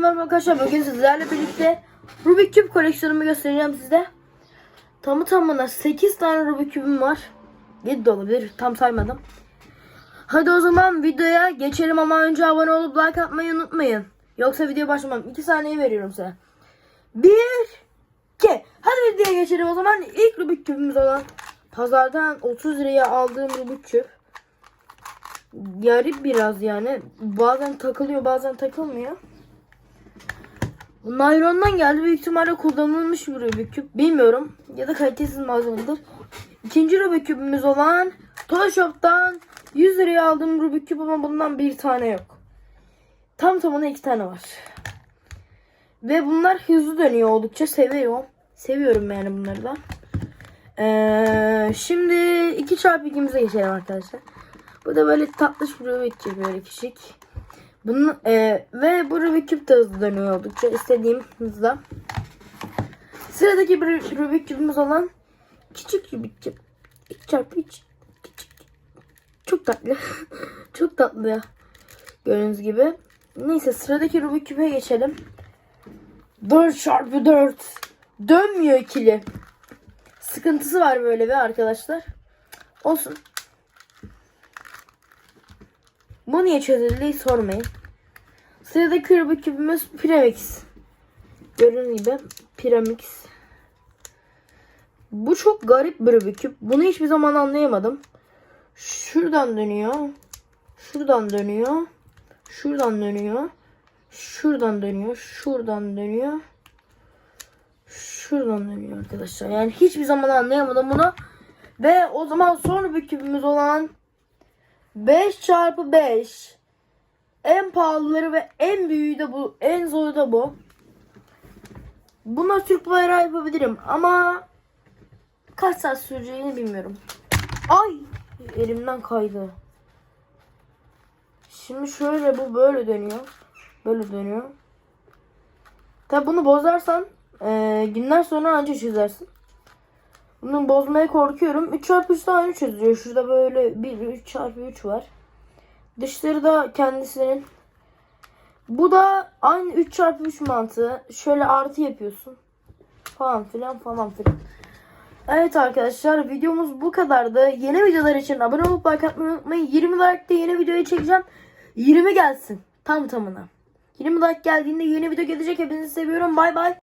merhaba arkadaşlar. Bugün sizlerle birlikte Rubik Cube koleksiyonumu göstereceğim size. Tamı tamına 8 tane Rubik Cube'um var. 7 de olabilir. Tam saymadım. Hadi o zaman videoya geçelim ama önce abone olup like atmayı unutmayın. Yoksa video başlamam. 2 saniye veriyorum size. 1 2 Hadi videoya geçelim o zaman. İlk Rubik Cube'umuz olan pazardan 30 liraya aldığım Rubik Cube. Garip biraz yani. Bazen takılıyor bazen takılmıyor. Bu naylondan geldi. Büyük ihtimalle kullanılmış bir Rubik Cube. Bilmiyorum. Ya da kalitesiz malzemedir. İkinci Rubik Cube'ümüz olan Toy Shop'tan 100 liraya aldığım Rubik Cube ama bundan bir tane yok. Tam tamına iki tane var. Ve bunlar hızlı dönüyor oldukça. Seviyorum. Seviyorum yani bunları da. Ee, şimdi 2x2'mize geçelim arkadaşlar. Bu da böyle tatlış bir Rubik Cube böyle küçük. Bunun, e, ve bu Rubik Cube de hızlı dönüyor oldukça istediğim hızda. Sıradaki bir Rubik Cube'umuz olan küçük Rubik Cube. 2x3 küçük. Çok tatlı. Çok tatlı ya. Gördüğünüz gibi. Neyse sıradaki Rubik Cube'e geçelim. 4 çarpı 4 Dönmüyor ikili. Sıkıntısı var böyle bir arkadaşlar. Olsun. Bu niye çözüldü sormayın. Sıradaki Rubik küpümüz Piramix. Gördüğünüz gibi Piramix. Bu çok garip bir Rubik küp. Bunu hiçbir zaman anlayamadım. Şuradan dönüyor. Şuradan dönüyor. Şuradan dönüyor. Şuradan dönüyor. Şuradan dönüyor. Şuradan dönüyor arkadaşlar. Yani hiçbir zaman anlayamadım bunu. Ve o zaman son Rubik küpümüz olan 5 çarpı 5. En pahalıları ve en büyüğü de bu. En zoru da bu. Buna Türk bayrağı yapabilirim ama kaç saat süreceğini bilmiyorum. Ay elimden kaydı. Şimdi şöyle bu böyle dönüyor. Böyle dönüyor. Tabi bunu bozarsan eee, günler sonra anca çözersin. Bunu bozmaya korkuyorum. 3 çarpı 3 aynı çözüyor. Şurada böyle bir 3 çarpı 3 var. Dışları da kendisinin. Bu da aynı 3 çarpı 3 mantığı. Şöyle artı yapıyorsun. Falan filan falan filan. Evet arkadaşlar videomuz bu kadardı. Yeni videolar için abone olup like atmayı unutmayın. 20 like'da yeni videoyu çekeceğim. 20 gelsin. Tam tamına. 20 like geldiğinde yeni video gelecek. Hepinizi seviyorum. Bay bay.